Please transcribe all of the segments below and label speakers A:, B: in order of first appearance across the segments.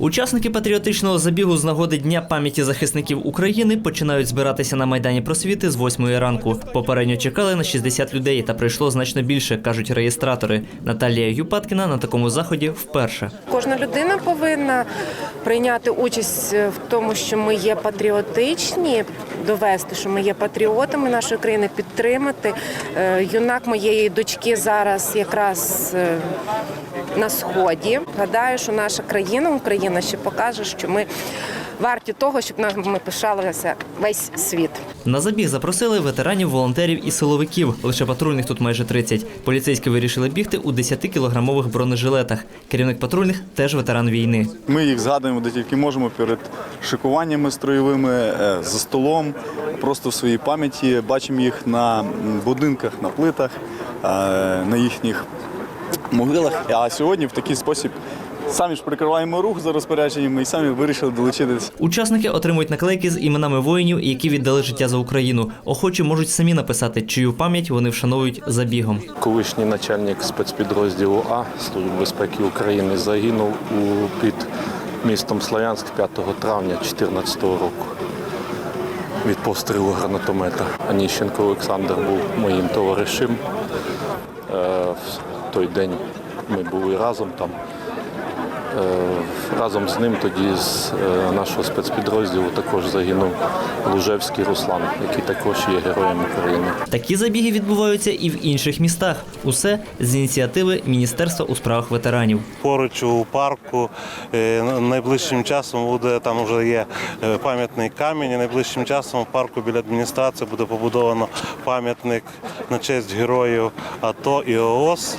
A: Учасники патріотичного забігу з нагоди Дня пам'яті захисників України починають збиратися на майдані просвіти з 8 ранку. Попередньо чекали на 60 людей, та прийшло значно більше, кажуть реєстратори. Наталія Юпаткіна на такому заході вперше.
B: Кожна людина повинна прийняти участь в тому, що ми є патріотичні, довести, що ми є патріотами нашої країни, підтримати. Е, Юнак моєї дочки зараз якраз е, на сході. Гадаю, що наша країна, Україна ще покаже, що ми варті того, щоб нами пишалося весь світ.
A: На забіг запросили ветеранів, волонтерів і силовиків. Лише патрульних тут майже 30. Поліцейські вирішили бігти у 10-кілограмових бронежилетах. Керівник патрульних теж ветеран війни.
C: Ми їх згадуємо де тільки можемо перед шикуваннями строєвими, е, за столом, просто в своїй пам'яті. Бачимо їх на будинках, на плитах, е, на їхніх могилах. А сьогодні в такий спосіб самі ж прикриваємо рух за розпорядженнями і самі вирішили долучитися.
A: Учасники отримують наклейки з іменами воїнів, які віддали життя за Україну. Охочі можуть самі написати, чию пам'ять вони вшановують забігом.
D: Колишній начальник спецпідрозділу А Служби безпеки України загинув у під містом Слов'янськ 5 травня 2014 року від пострілу гранатомета. Аніщенко Олександр був моїм товаришем. Е, В той день ми були разом там. Е, Разом з ним тоді з е, нашого спецпідрозділу також загинув Лужевський Руслан, який також є героєм України.
A: Такі забіги відбуваються і в інших містах. Усе з ініціативи Міністерства у справах ветеранів.
E: поруч у парку. Е, Найближчим часом буде там вже є пам'ятний камінь. і Найближчим часом в парку біля адміністрації буде побудовано пам'ятник на честь героїв АТО і ООС.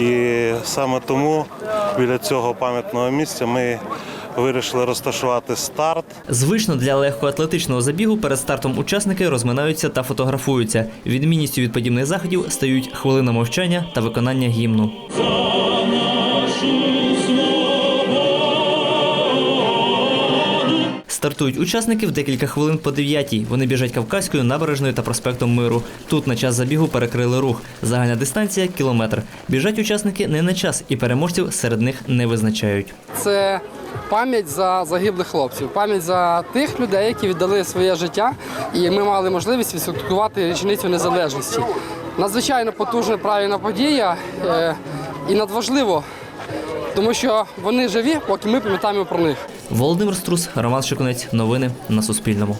E: І саме тому біля цього пам'ятного місця ми вирішили розташувати старт.
A: Звично для легкоатлетичного забігу перед стартом учасники розминаються та фотографуються. Відмінністю від подібних заходів стають хвилина мовчання та виконання гімну. Стартують учасники в декілька хвилин по дев'ятій. Вони біжать Кавказькою, набережною та проспектом Миру. Тут на час забігу перекрили рух. Загальна дистанція кілометр. Біжать учасники не на час, і переможців серед них не визначають.
F: це пам'ять за загиблих хлопців, пам'ять за тих людей, які віддали своє життя, і ми мали можливість відсвяткувати річницю незалежності. Надзвичайно потужна правильна подія е, і надважливо, тому що вони живі, поки ми пам'ятаємо про них.
A: Володимир Струс, Роман Шиконець, Новини на Суспільному.